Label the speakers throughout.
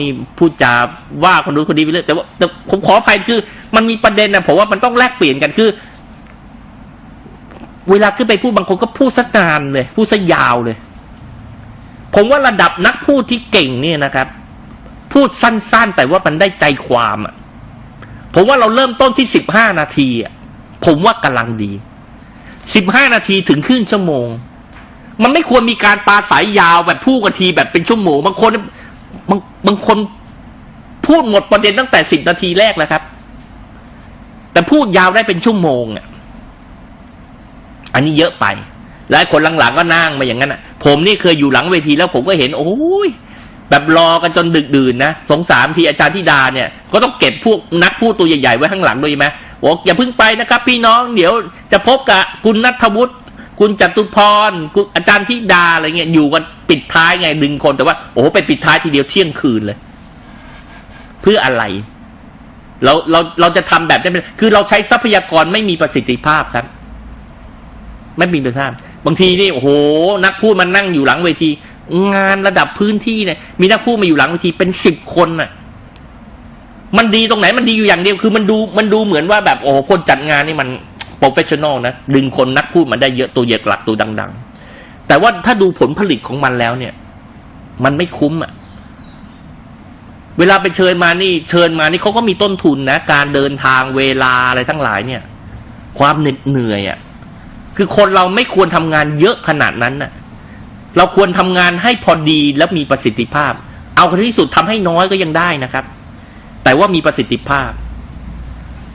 Speaker 1: นี่พูดจาว่าคนนู้นคนนี้ไปเรื่อยแต่ว่าแต่ผมขออภัยคือ มันมีประเด็นนะผมว่ามันต้องแลกเปลี่ยนกันคือ เวลาขึ้นไปพูดบางคนก็พูดสักนานเลย พูดซะยาวเลย ผมว่าระดับนักพูดที่เก่งเนี่ยนะครับ พูดสั้น ๆ แต่ว่ามันได้ใจความอะ ผมว่าเราเริ่มต้นที่สิบห้านาทีอะผมว่ากำลังดีสิบห้านาทีถึงครึ่งชั่วโมง มันไม่ควรมีการปาศัยยาวแบบพูดกันทีแบบเป็นชั่วโมงบางคน บางบางคนพูดหมดประเด็นตั้งแต่สิบนาทีแรกแล้วครับ แต่พูดยาวได้เป็นชั่วโมงอะอันนี้เยอะไป แล้วคนหลังๆก็นั่งมาอย่างนั้นอะ ผมนี่เคยอยู่หลังเวทีแล้วผมก็เห็น โอ้ยแบบรอกันจนดึกดื่นนะสงสารทีอาจารย์ธิดาเนี่ย ก็ต้องเก็บพวกนักพูดตัวใหญ่ๆไว้ข้างหลังด้วยไหมบอกอย่าเพิ่งไปนะครับ พี่น้องเดี๋ยวจะพบกับคุณนัทวุฒิ คุณจตุพรคุณอาจารย์ธิดาอะไรเงี้ยอยู่กันปิดท้ายไงดึงคนแต่ว่าโอ้โหไปปิดท้ายทีเดียวเที่ยงคืนเลย เพื่ออะไร เราเราเราจะทำแบบนี้ไม่ได้คือเราใช้ทรัพยากรไม่มีประสิทธิภาพครับ ไม่มีประสิทธิภาพ บางทีนี่โอ้โห นักพูดมันนั่งอยู่หลังเวที งานระดับพื้นที่เนี่ย มีนักพูดมาอยู่หลังเวทีเป็นสิบคนน่ะมันดีตรงไหนมันดีอยู่อย่างเดียวคือมันดูมันดูเหมือนว่าแบบโอ้โหคนจัดงานนี่มัน โปรเฟชชั่นอลนะดึงคนนักพูดมาได้เยอะตัวเยอะหลักตัวดัง ๆ แต่ว่าถ้าดูผลผลิตของมันแล้วเนี่ย มันไม่คุ้มอะเวลาไปเชิญมานี่ เชิญมานี่เขาก็มีต้นทุนนะ การเดินทางเวลาอะไรทั้งหลายเนี่ย ความเหน็ดเหนื่อยอะคือคนเราไม่ควรทำงานเยอะขนาดนั้นน่ะ เราควรทำงานให้พอดีและมีประสิทธิภาพ เอาที่สุดทำให้น้อยก็ยังได้นะครับ แต่ว่ามีประสิทธิภาพ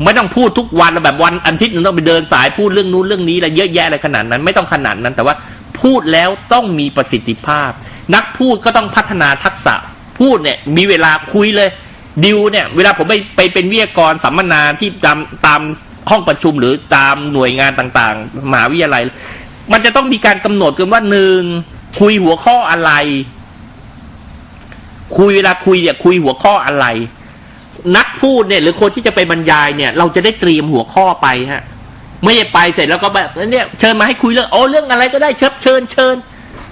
Speaker 1: ไม่ต้องพูดทุกวันแบบวันอาทิตย์หนึงต้องไปเดินสายพูดเรื่องนู้นเรื่องนี้อะไรเยอะแยะอะไรขนาดนั้น ไม่ต้องขนาดนั้น แต่ว่าพูดแล้วต้องมีประสิทธิภาพ นักพูดก็ต้องพัฒนาทักษะ พูดเนี่ยมีเวลาคุยเลยดิวเนี่ยเวลาผมไปไปเป็นวิทยากรสัมมนาที่ตามตามห้องประชุมหรือตามหน่วยงานต่างๆมหาวิทยาลัย มันจะต้องมีการกำหนดกันว่าหนึ่งคุยหัวข้ออะไร คุยเวลาคุยเนี่ยคุยหัวข้ออะไร นักพูดเนี่ย หรือคนที่จะไปบรรยายเนี่ย เราจะได้เตรียมหัวข้อไปฮะ ไม่ใช่ไปเสร็จแล้วก็แบบเนี่ยเชิญมาให้คุยเรื่องโอ้เรื่องอะไรก็ได้เชิญเชิญเชิญ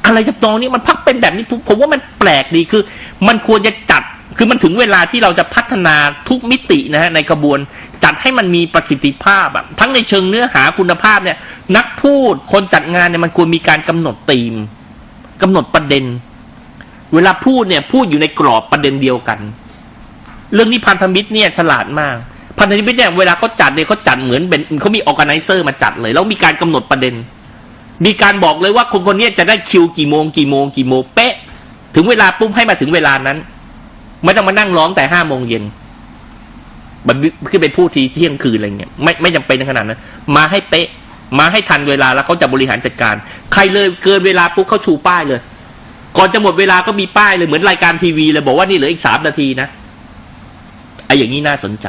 Speaker 1: อะไรจะตรงนี้มันพักเป็นแบบนี้ผมว่ามันแปลกดีคือ มันควรจะจัดคือมันถึงเวลาที่เราจะพัฒนาทุกมิตินะฮะในกระบวน จัดให้มันมีประสิทธิภาพอะทั้งในเชิงเนื้อหาคุณภาพเนี่ย นักพูดคนจัดงานเนี่ยมันควรมีการกำหนดธีมกำหนดประเด็น เวลาพูดเนี่ยพูดอยู่ในกรอบประเด็นเดียวกัน เรื่องนี้พันธมิตรเนี่ยฉลาดมาก พันธมิตรเนี่ยเวลาเขาจัดเนี่ยเขาจัดเหมือนเป็นเขามีออแกไนเซอร์มาจัดเลย แล้วมีการกำหนดประเด็น มีการบอกเลยว่าคนคนนี้จะได้คิวกี่โมงกี่โมงกี่โมงเป๊ะ ถึงเวลาปุ๊บให้มาถึงเวลานั้น ไม่ต้องมานั่งร้องแต่ห้าโมงเย็นมันขึ้นไปพูดทีเที่ยงคืนอะไรเงี้ยไม่ไม่จำเป็นขนาดนั้น มาให้เป๊ะ มาให้ทันเวลาแล้วเขาจะบริหารจัดการ ใครเลยเกินเวลาปุ๊บเขาชูป้ายเลย ก่อนจะหมดเวลาก็มีป้ายเลยเหมือนรายการทีวีเลยบอกว่านี่เหลืออีกสามนาทีนะ อ้อย่างนี้น่าสนใจ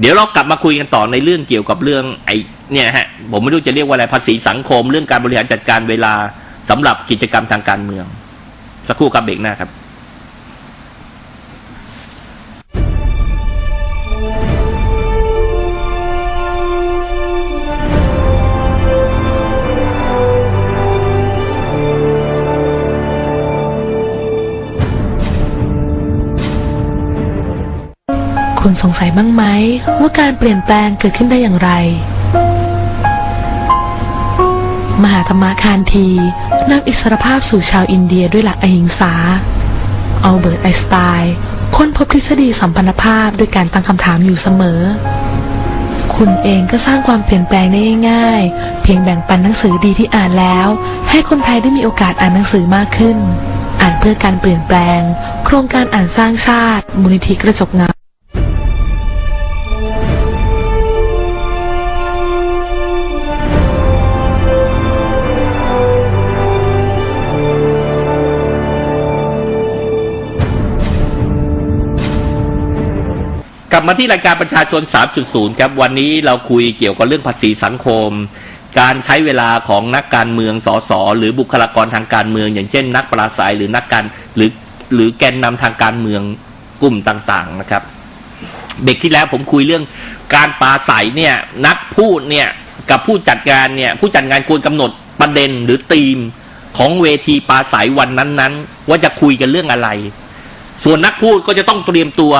Speaker 1: เดี๋ยวเรากลับมาคุยกันต่อในเรื่องเกี่ยวกับเรื่องไอ้เนี่ยฮะผมไม่รู้จะเรียกว่าอะไรภาษีสังคม เรื่องการบริหารจัดการเวลาสำหรับกิจกรรมทางการเมือง สักครู่กับเบรกหน้าครับ
Speaker 2: สงสัยบ้างไหมว่าการเปลี่ยนแปลงเกิดขึ้นได้อย่างไร มหาธรรมาคารทีนำอิสรภาพสู่ชาวอินเดียด้วยหลักอหิงสาอัลเบิร์ตไอน์สไตน์ค้นพบทฤษฎีสัมพันธภาพด้วยการตั้งคำถามอยู่เสมอ คุณเองก็สร้างความเปลี่ยนแปลงได้ง่าย เพียงแบ่งปันหนังสือดีที่อ่านแล้ว ให้คนไทยได้มีโอกาสอ่านหนังสือมากขึ้น อ่านเพื่อการเปลี่ยนแปลง โครงการอ่านสร้างชาติ มูลนิธิกระจกเงา
Speaker 1: ลับมาที่รายการประชาชน 3.0 ครับ วันนี้เราคุยเกี่ยวกับเรื่องภาษีสังคม การใช้เวลาของนักการเมืองสสหรือบุคลากรทางการเมือง อย่างเช่น นักปราศัยหรือนักการหรือหรือแกนนำทางการเมืองกลุ่มต่างๆนะครับ เบรกที่แล้วผมคุยเรื่องการปราศัยเนี่ยนักพูดเนี่ยกับผู้จัดงานเนี่ยผู้จัดงานควรกำหนดประเด็นหรือธีมของเวทีปราศัยวันนั้นๆ ว่าจะคุยกันเรื่องอะไร ส่วนนักพูดก็จะต้องเตรียมตัว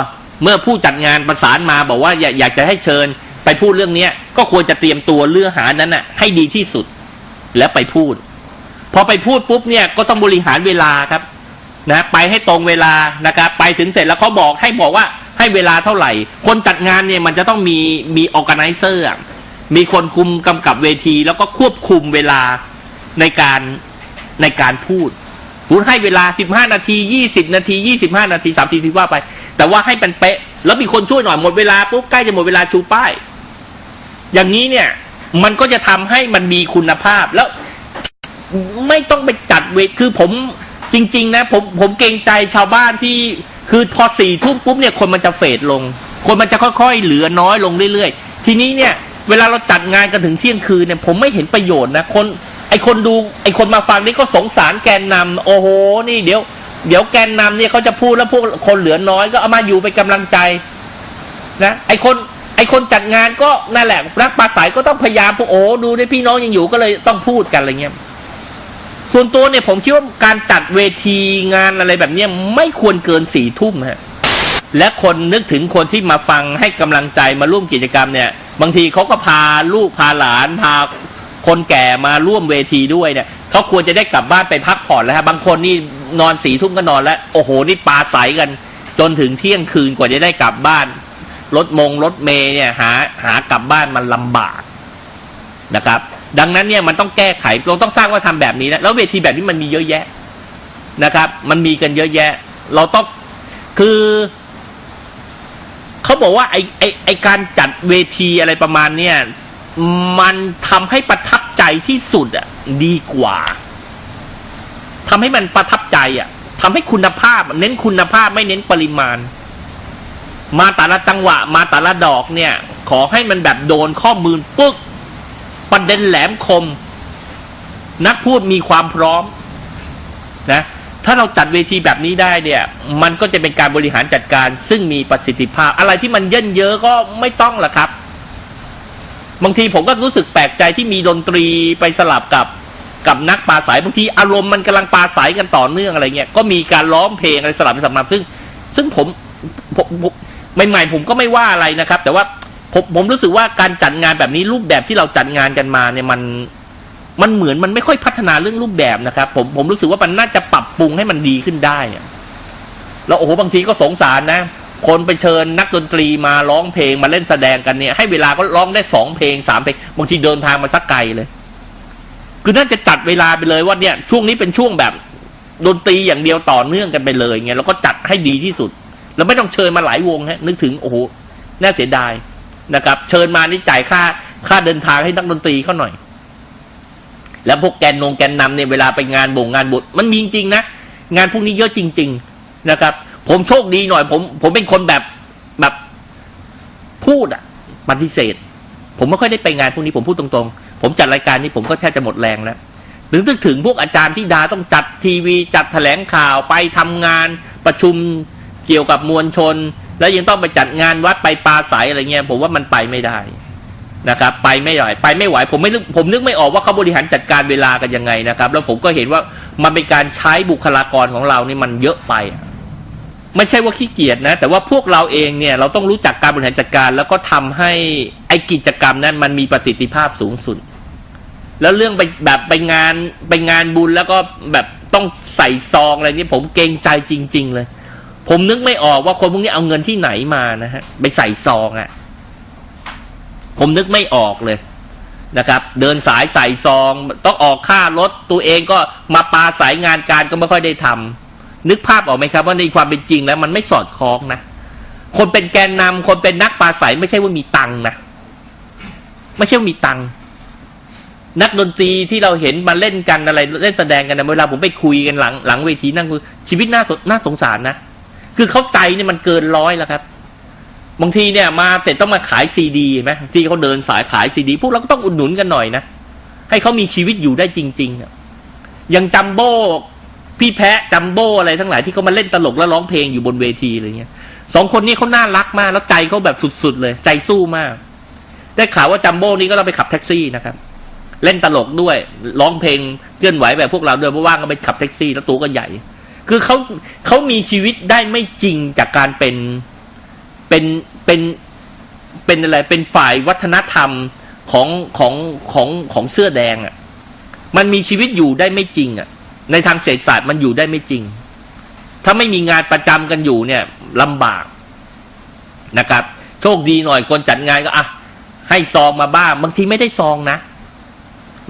Speaker 1: เมื่อผู้จัดงานประสานมาบอกว่าอยากอยากจะให้เชิญไปพูดเรื่องเนี้ย ก็ควรจะเตรียมตัวเรื่องหานั้นน่ะ ให้ดีที่สุด แล้วไปพูด พอไปพูดปุ๊บเนี่ยก็ต้องบริหารเวลาครับ นะไปให้ตรงเวลานะครับไปถึงเสร็จแล้วเขาบอกให้บอกว่าให้เวลาเท่าไหร่ คนจัดงานเนี่ยมันจะต้องมีมีออแกไนเซอร์มีคนคุมกำกับเวที แล้วก็ควบคุมเวลาในการในการพูด คุณให้เวลา 15 นาที 20 นาที 25 นาที 30นาทีว่าไป แต่ว่าให้เป็นเป๊ะ แล้วมีคนช่วยหน่อยหมดเวลาปุ๊บใกล้จะหมดเวลาชูป้าย อย่างนี้เนี่ย มันก็จะทำให้มันมีคุณภาพแล้ว ไม่ต้องไปจัดเวทคือผมจริง ๆ นะ ผมผมเกรงใจชาวบ้านที่คือพอสี่ทุ่มปุ๊บเนี่ยคนมันจะเฟดลง คนมันจะค่อยๆ เหลือน้อยลงเรื่อยๆ ทีนี้เนี่ย เวลาเราจัดงานกันถึงเที่ยงคืนเนี่ยผมไม่เห็นประโยชน์นะคน ไอคนดูไอคนมาฟังนี่ก็สงสารแกนนำโอ้โห นี่เดี๋ยว เดี๋ยวแกนนำเนี่ยเขาจะพูดแล้วพวกคนเหลือน้อยก็เอามาอยู่เป็นกำลังใจนะไอคนไอคนจัดงานก็นั่นแหละรักปลาสายก็ต้องพยายามพวกโอ้ดูได้พี่น้องยังอยู่ก็เลยต้องพูดกันอะไรเงี้ยส่วนตัวเนี่ยผมคิดว่าการจัดเวทีงานอะไรแบบเนี้ยไม่ควรเกินสี่ทุ่มฮะและคนนึกถึงคนที่มาฟังให้กำลังใจมาร่วมกิจกรรมเนี่ย บางทีเขาก็พาลูกพาหลานพา คนแก่มาร่วมเวทีด้วยเนี่ยเขาควรจะได้กลับบ้านไปพักผ่อนแล้วฮะบางคนนี่นอนสี่ทุ่มก็นอนแล้ว โอ้โห นี่ปาใสกัน จนถึงเที่ยงคืนกว่าจะได้กลับบ้าน รถมงรถเมย์เนี่ยหาหากลับบ้านมันลำบากนะครับ ดังนั้นเนี่ยมันต้องแก้ไขเราต้องสร้างว่าทำแบบนี้นะแล้วเวทีแบบนี้มันมีเยอะแยะนะครับ มันมีกันเยอะแยะ เราต้องคือเขาบอกว่าไอไอไอการจัดเวทีอะไรประมาณเนี้ย มันทำให้ประทับใจที่สุดอะดีกว่าทำให้มันประทับใจอะทำให้คุณภาพ เน้นคุณภาพไม่เน้นปริมาณ มาแต่ละจังหวะ มาแต่ละดอกเนี่ย ขอให้มันแบบโดนข้อมือปึ๊กประเด็นแหลมคม นักพูดมีความพร้อม นะ ถ้าเราจัดเวทีแบบนี้ได้เนี่ย มันก็จะเป็นการบริหารจัดการซึ่งมีประสิทธิภาพ อะไรที่มันเยินเยอะก็ไม่ต้องละครับ บางทีผมก็รู้สึกแปลกใจที่มีดนตรีไปสลับกับกับนักปราศัยบางทีอารมณ์มันกำลังปราศัยกันต่อเนื่องอะไรเงี้ยก็มีการร้องเพลงอะไรสลับไปสลับมาซึ่ง ซึ่งผมผมผมใหม่ๆผมก็ไม่ว่าอะไรนะครับ แต่ว่าผมผมรู้สึกว่าการจัดงานแบบนี้รูปแบบที่เราจัดงานกันมาเนี่ยมันมันเหมือนมันไม่ค่อยพัฒนาเรื่องรูปแบบนะครับ ผมผมรู้สึกว่ามันน่าจะปรับปรุงให้มันดีขึ้นได้แล้วโอ้โหบางทีก็สงสารนะ คนไปเชิญนักดนตรีมาร้องเพลงมาเล่นแสดงกันเนี่ย ให้เวลาก็ร้องได้สองเพลงสามเพลงบางทีเดินทางมาสักไกลเลย คือน่าจะจัดเวลาไปเลยว่าเนี่ย ช่วงนี้เป็นช่วงแบบดนตรีอย่างเดียวต่อเนื่องกันไปเลยไงแล้วก็จัดให้ดีที่สุด แล้วไม่ต้องเชิญมาหลายวงฮะนึกถึงโอ้โหน่าเสียดายนะครับ เชิญมานี่จ่ายค่าค่าเดินทางให้นักดนตรีเขาหน่อย แล้วพวกแกนนงแกนนำเนี่ยเวลาไปงานบ่งงานบุญมันมีจริงนะงานพวกนี้เยอะจริง ๆ นะครับ ผมโชคดีหน่อย ผม ผมเป็นคนแบบแบบพูดอะปฏิเสธ ผมไม่ค่อยได้ไปงานพวกนี้ผมพูดตรงๆ ผมจัดรายการนี้ผมก็แทบจะหมดแรงแล้วหรือนึกถึงพวกอาจารย์ที่ดาต้องจัดทีวีจัดแถลงข่าวไปทำงานประชุมเกี่ยวกับมวลชน แล้วยังต้องไปจัดงานวัดไปปลาใสอะไรเงี้ยผมว่ามันไปไม่ได้นะครับ ไปไม่ไหวไปไม่ไหว ผมไม่นึกผมนึกไม่ออกว่าเขาบริหารจัดการเวลากันยังไงนะครับ แล้วผมก็เห็นว่ามันเป็นการใช้บุคลากรของเรานี่มันเยอะไป ไม่ใช่ว่าขี้เกียจนะ แต่ว่าพวกเราเองเนี่ยเราต้องรู้จักการบริหารจัดการ แล้วก็ทำให้ไอกิจกรรมนั้นมันมีประสิทธิภาพสูงสุด แล้วเรื่องไปแบบไปงานไปงานบุญแล้วก็แบบต้องใส่ซองอะไรนี่ผมเกรงใจจริง ๆ เลย ผมนึกไม่ออกว่าคนพวกนี้เอาเงินที่ไหนมานะฮะไปใส่ซองอะ่ะ ผมนึกไม่ออกเลยนะครับ เดินสายใส่ซอง ต้องออกค่ารถตัวเองก็มาปาสายงานการก็ไม่ค่อยได้ทำ นึกภาพออกไหมครับว่าในความเป็นจริงแล้วมันไม่สอดคล้องนะคนเป็นแกนนำคนเป็นนักปราสายไม่ใช่ว่ามีตังนะไม่ใช่ว่ามีตังนักดนตรีที่เราเห็นมาเล่นกันอะไรเล่นแสดงกันนะเวลาผมไปคุยกันหลังหลังเวทีนั่งคุยชีวิตน่าสน่าสงสารนะคือเข้าใจเนี่ยมันเกินร้อยแล้วครับ บางทีเนี่ยมาเสร็จต้องมาขายซีดีไหมที่เขาเดินสายขายซีดีพวกเราก็ต้องอุดหนุนกันหน่อยนะให้เขามีชีวิตอยู่ได้จริงๆอย่างจัมโบ้ พี่แพะจัมโบ้อะไรทั้งหลายที่เขามาเล่นตลกแล้วร้องเพลงอยู่บนเวทีอะไรเงี้ยสองคนนี้เขาน่ารักมาก แล้วใจเขาแบบสุดๆเลย ใจสู้มาก ได้ข่าวว่าจัมโบ้นี้ก็ต้องไปขับแท็กซี่นะครับ เล่นตลกด้วยร้องเพลงเคลื่อนไหวแบบพวกเราด้วยเพราะว่างก็ไปขับแท็กซี่แล้วตัวก็ใหญ่ คือเขาเขามีชีวิตได้ไม่จริงจากการเป็นเป็นเป็นเป็นอะไรเป็นฝ่ายวัฒนธรรมของของของของเสื้อแดงอะ่ะ มันมีชีวิตอยู่ได้ไม่จริงอะ่ะ ในทางเศรษฐศาสตร์มันอยู่ได้ไม่จริง ถ้าไม่มีงานประจำกันอยู่เนี่ยลำบากนะครับ โชคดีหน่อยคนจัดงานก็อะให้ซองมาบ้าง บางทีไม่ได้ซองนะ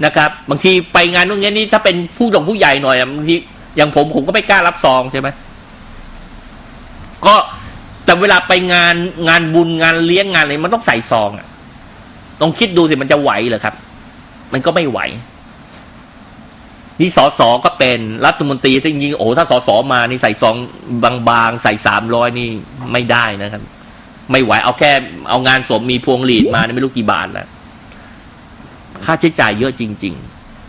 Speaker 1: นะครับ บางทีไปงานนู่นงานนี้ถ้าเป็นผู้หลงผู้ใหญ่หน่อยบางทีอย่างผมผมก็ไม่กล้ารับซองใช่ไหมก็แต่เวลาไปงานงานบุญงานเลี้ยงงานอะไรมันต้องใส่ซองอะลองคิดดูสิมันจะไหวเหรอครับ มันก็ไม่ไหว นี่สอสอก็เป็นรัฐมนตรีจริงๆโอ้ถ้าสอสอมานี่ใส่ซองบางๆ ใส่สามร้อยนี่ไม่ได้นะครับ ไม่ไหวเอาแค่เอางานศพมีพวงหลีดมานี่ไม่รู้กี่บาทแล้วค่าใช้จ่ายเยอะจริง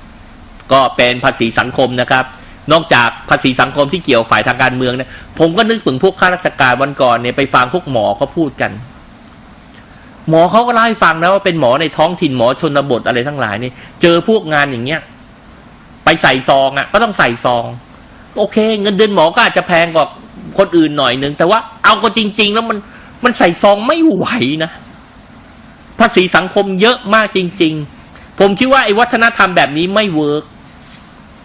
Speaker 1: ๆ ก็เป็นภาษีสังคมนะครับ นอกจากภาษีสังคมที่เกี่ยวฝ่ายทางการเมืองเนี่ยผมก็นึกถึงพวกข้าราชการวันก่อนเนี่ยไปฟังพวกหมอเขาพูดกัน หมอเขาก็เล่าให้ฟังนะว่าเป็นหมอในท้องถิ่นหมอชนบทอะไรทั้งหลายนี่เจอพวกงานอย่างเงี้ย ไปใส่ซองอะ่ะ ก็ต้องใส่ซอง โอเค เงินเดือนหมอก็อาจจะแพงกว่าคนอื่นหน่อยนึง แต่ว่าเอาก็จริง ๆ แล้วมันมันใส่ซองไม่ไหวนะภาษีสังคมเยอะมากจริง ๆ ผมคิดว่าไอ้วัฒนธรรมแบบนี้ไม่เวิร์ก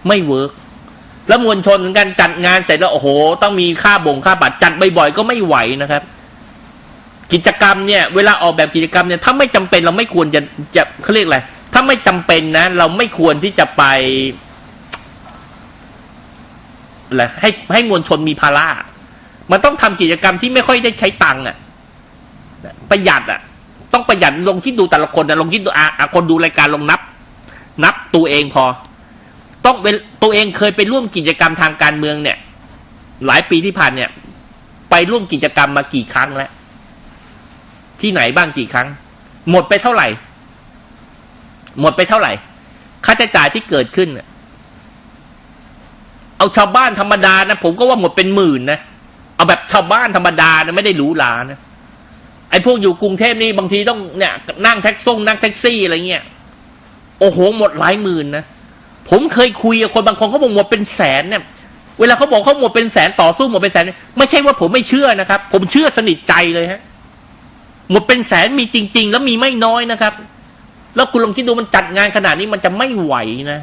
Speaker 1: ไม่เวิร์กแล้วมวลชนเหมือนกันจัดงานเสร็จแล้วโอ้โห ต้องมีค่าบ่งค่าบัตรจัดบ่อยๆก็ไม่ไหวนะครับ กิจกรรมเนี่ย เวลาออกแบบกิจกรรมเนี่ยถ้าไม่จำเป็นเราไม่ควรจะจะเขาเรียกอะไรถ้าไม่จำเป็นนะ เราไม่ควรที่จะไป อะให้ให้มวลชนมีภาระมันต้องทำกิจกรรมที่ไม่ค่อยได้ใช้ตังค์อะประหยัดอะ ต้องประหยัดลงคิดดูแต่ละคนนะลงคิดดูอะอะคนดูรายการลงนับ นับตัวเองพอ ต้องเป็นตัวเองเคยไปร่วมกิจกรรมทางการเมืองเนี่ย หลายปีที่ผ่านเนี่ย ไปร่วมกิจกรรมมากี่ครั้งแล้วที่ไหนบ้างกี่ครั้ง หมดไปเท่าไหร่ หมดไปเท่าไหร่ ค่าใช้จ่ายที่เกิดขึ้นน่ะ เอาชาวบ้านธรรมดานะผมก็ว่าหมดเป็นหมื่นนะเอาแบบชาวบ้านธรรมดานะไม่ได้หรูหรานะไอ้พวกอยู่กรุงเทพนี่บางทีต้องเนี่ยนั่งแท็กซ่งนั่งแท็กซี่อะไรเงี้ยโอ้โหหมดหลายหมื่นนะผมเคยคุยกับคนบางคนเขาบอกหมดเป็นแสนเนี่ย เวลาเขาบอกเขาหมดเป็นแสนต่อสู้หมดเป็นแสน ไม่ใช่ว่าผมไม่เชื่อนะครับ ผมเชื่อสนิทใจเลยฮะหมดเป็นแสนมีจริง ๆ แล้วมีไม่น้อยนะครับ แล้วคุณลองคิดดูมันจัดงานขนาดนี้มันจะไม่ไหวนะ